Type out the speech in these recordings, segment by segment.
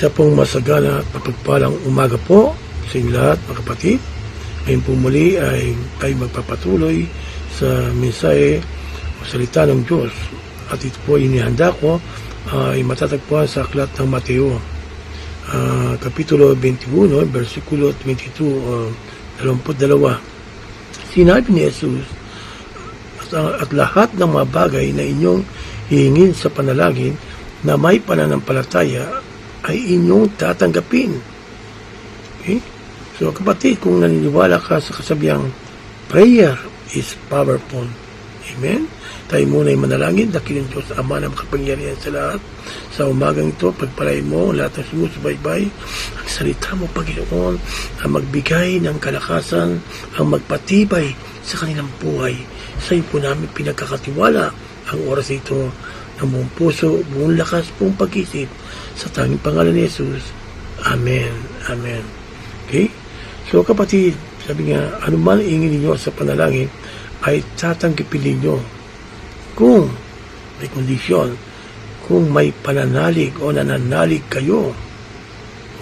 Isa pong masagana at mapagpalang umaga po sa inyo lahat mga kapatid. Ngayon po muli ay tayo magpapatuloy sa mensahe o salita ng Diyos. At ito po inihanda ko ay matatagpuan sa aklat ng Mateo. ah, Kapitulo 21, versikulo 22, uh, 22. Sinabi ni Jesus, at, at lahat ng mga bagay na inyong hihingin sa panalangin na may pananampalataya ay inyong tatanggapin. Okay? So kapatid, kung naniniwala ka sa kasabihang prayer is powerful. Amen? Tayo muna ay manalangin, dakiling Diyos, Ama na makapangyarihan sa lahat. Sa umagang ito, pagpalain mo lahat ng sumusubaybay. Ang salita mo, Panginoon, ang magbigay ng kalakasan, ang magpatibay sa kanilang buhay. Sa iyo po namin pinagkakatiwala ang oras ito ng buong puso, buong lakas, buong pag-isip sa tanging pangalan ni Jesus. Amen. Amen. Okay? So kapatid, sabi nga, ano man ingin ninyo sa panalangin, ay tatanggipin ninyo kung may kondisyon, kung may pananalig o nananalig kayo.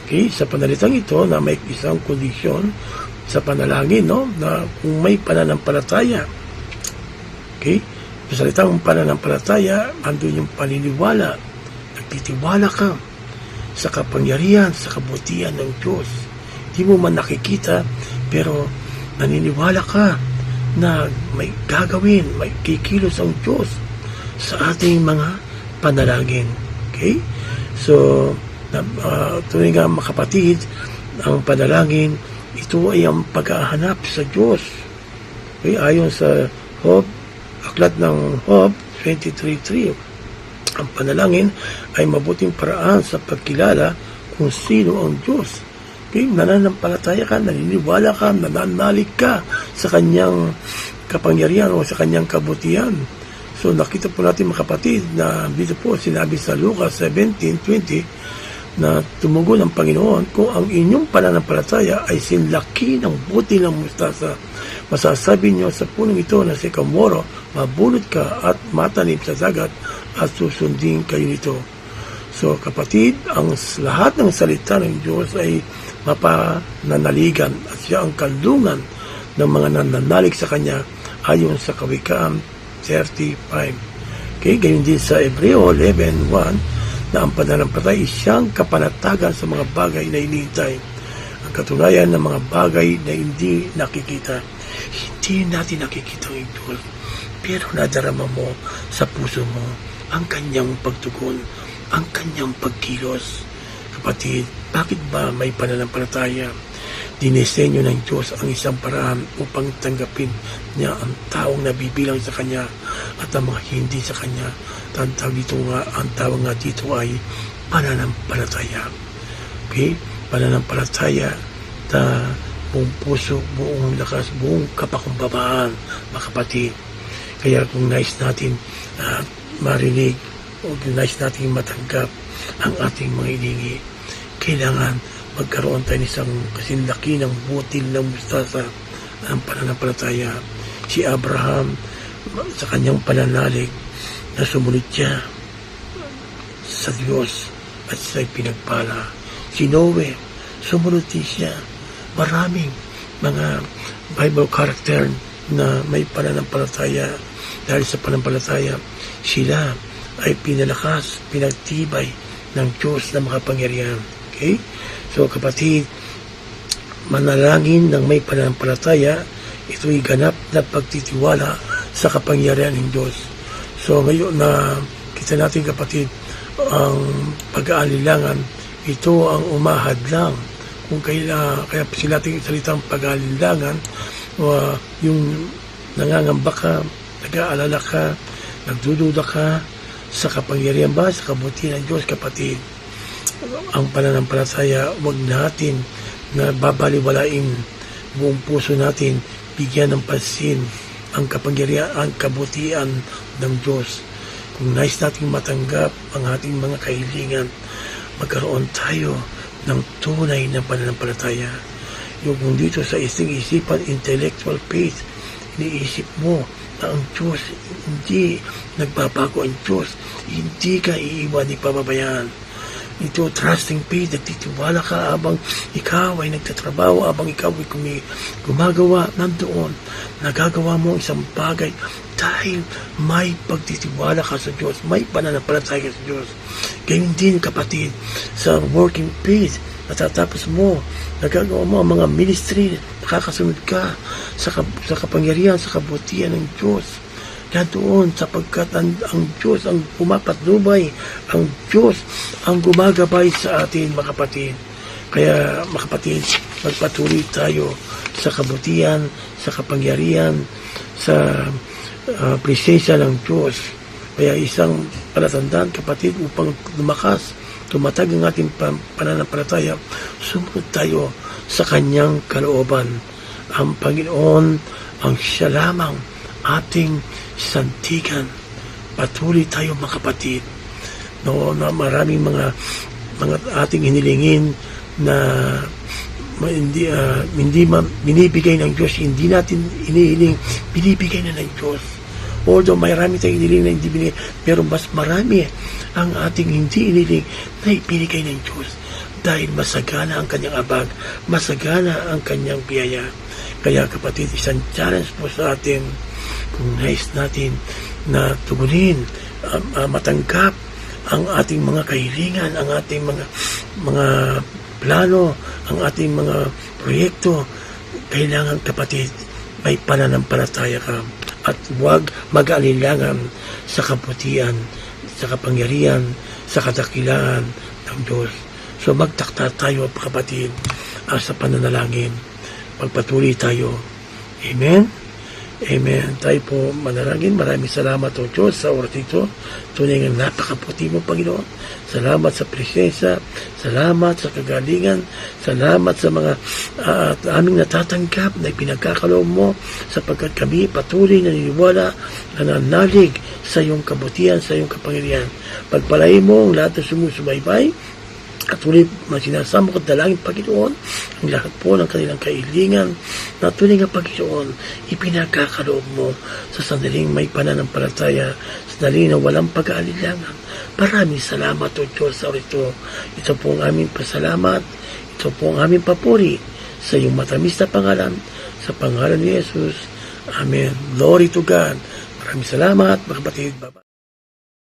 Okay? Sa panalitang ito na may isang kondisyon sa panalangin, no? Na kung may pananampalataya. Okay? Sa salitang pananampalataya, andun yung paniniwala. Nagtitiwala ka sa kapangyarihan, sa kabutihan ng Diyos. Di mo man nakikita, pero naniniwala ka na may gagawin, may kikilos ang Diyos sa ating mga panalangin. Okay? So, uh, tunay nga mga kapatid, ang panalangin, ito ay ang paghahanap sa Diyos. Okay? Ayon sa Hope, aklat ng Hope 23.3, ang panalangin ay mabuting paraan sa pagkilala kung sino ang Diyos. Okay, nananampalataya ka, naniniwala ka, nananalig ka sa kanyang kapangyarihan o sa kanyang kabutihan. So nakita po natin mga kapatid na dito po sinabi sa Lucas 17.20 na tumugon ang Panginoon kung ang inyong pananampalataya ay sinlaki ng buti ng mustasa. Masasabi niyo sa punong ito na si Kamoro, mabulot ka at matanim sa dagat at susundin kayo nito. So kapatid, ang lahat ng salita ng Diyos ay mapananaligan at siya ang kandungan ng mga nananalig sa Kanya ayon sa Kawikaan 35. Okay, gayon din sa Hebreo 11.1 na ang pananampalataya ay siyang kapanatagan sa mga bagay na inihintay. Ang katunayan ng mga bagay na hindi nakikita. Hindi natin nakikita ang Diyos, pero nadarama mo sa puso mo ang kanyang pagtugon, ang kanyang pagkilos. Kapatid, bakit ba may pananampalataya? Dinisenyo ng Diyos ang isang paraan upang tanggapin niya ang taong nabibilang sa Kanya at ang mga hindi sa Kanya. Ang tawag dito nga, ang tawag nga dito ay pananampalataya. Okay? Pananampalataya na buong puso, buong lakas, buong kapakumbabaan, mga kapatid. Kaya kung nais natin ah, marinig o nais natin matanggap ang ating mga iningi, kailangan magkaroon tayo ng isang kasinlaki ng butil ng mustasa ng pananampalataya. Si Abraham, sa kanyang pananalig, na sumunod siya sa Diyos at siya'y pinagpala. Si Noe, sumunod din siya. Maraming mga Bible character na may pananampalataya dahil sa pananampalataya sila ay pinalakas, pinagtibay ng Diyos na makapangyarihan. Okay? So kapatid, manalangin ng may pananampalataya, ito'y ganap na pagtitiwala sa kapangyarihan ng Diyos. So ngayon na kita natin kapatid, ang pag-aalilangan, ito ang umahad lang. Kung kaya, kaya sila natin salitang pag-aalilangan, uh, yung nangangamba ka, nag-aalala ka, nagdududa ka sa kapangyarihan ba, sa kabutihan ng Diyos, kapatid. Ang pananampalataya, wag natin na babaliwalain buong puso natin, bigyan ng pansin ang kapangyarihan, ang kabutihan ng Diyos. Kung nais nating matanggap ang ating mga kahilingan, magkaroon tayo ng tunay na pananampalataya. Yung kung dito sa ising isipan, intellectual faith, iniisip mo na ang Diyos, hindi nagbabago ang Diyos, hindi ka iiwan ni pababayaan. ito trusting faith, nagtitiwala ka habang ikaw ay nagtatrabaho, habang ikaw ay kumi, gumagawa nandoon, nagagawa mo isang bagay dahil may pagtitiwala ka sa Diyos, may pananampalataya ka sa Diyos. Gayun din kapatid, sa working faith, natatapos mo, nagagawa mo ang mga ministry, nakakasunod ka sa, kap- sa kapangyarihan, sa kabutihan ng Diyos. Kaya doon, sapagkat ang, ang Diyos ang pumapatnubay, ang Diyos ang gumagabay sa atin, mga kapatid. Kaya, mga kapatid, magpatuloy tayo sa kabutihan, sa kapangyarihan, sa uh, presensya ng Diyos. Kaya isang palatandaan, kapatid, upang lumakas, tumatag ang ating pananampalataya, sumunod tayo sa kanyang kalooban. Ang Panginoon ang siya lamang ating santigan. Patuloy tayo mga kapatid. No, na maraming mga mga ating hinilingin na hindi ah, hindi ma, binibigay ng Diyos, hindi natin inihiling, binibigay na ng Diyos. Although marami tayong inihiling na hindi binigay, pero mas marami ang ating hindi inihiling na ibinigay ng Diyos dahil masagana ang kanyang abag, masagana ang kanyang biyaya. Kaya kapatid, isang challenge po sa atin kung nais natin na tugunin, ah, ah, matanggap ang ating mga kahilingan, ang ating mga mga plano, ang ating mga proyekto, kailangan kapatid, may pananampalataya ka at huwag mag-alilangan sa kabutihan, sa kapangyarihan, sa kadakilaan ng Diyos. So magtakta tayo kapatid ah, sa pananalangin. Magpatuloy tayo. Amen? Amen. Tayo po manalangin. Maraming salamat o Diyos sa oras ito. Tunay nga napakaputi mo, Panginoon. Salamat sa presensya. Salamat sa kagalingan. Salamat sa mga at aming natatanggap na pinagkakaloob mo sapagkat kami patuloy na niniwala na nanalig sa iyong kabutihan, sa iyong kapangyarihan. Pagpalain mo ang lahat na sumusubaybay at ulit sinasama ko dalangin Panginoon ang lahat po ng kanilang kailingan na tunay nga Panginoon ipinagkakaloob mo sa sandaling may pananampalataya sa sandaling na walang pag-aalilangan. Maraming salamat o Diyos sa ito. Ito po ang aming pasalamat. Ito po ang aming papuri sa iyong matamis na pangalan. Sa pangalan ni Jesus Amen. Glory to God. Maraming salamat mga kapatid. Bye-bye.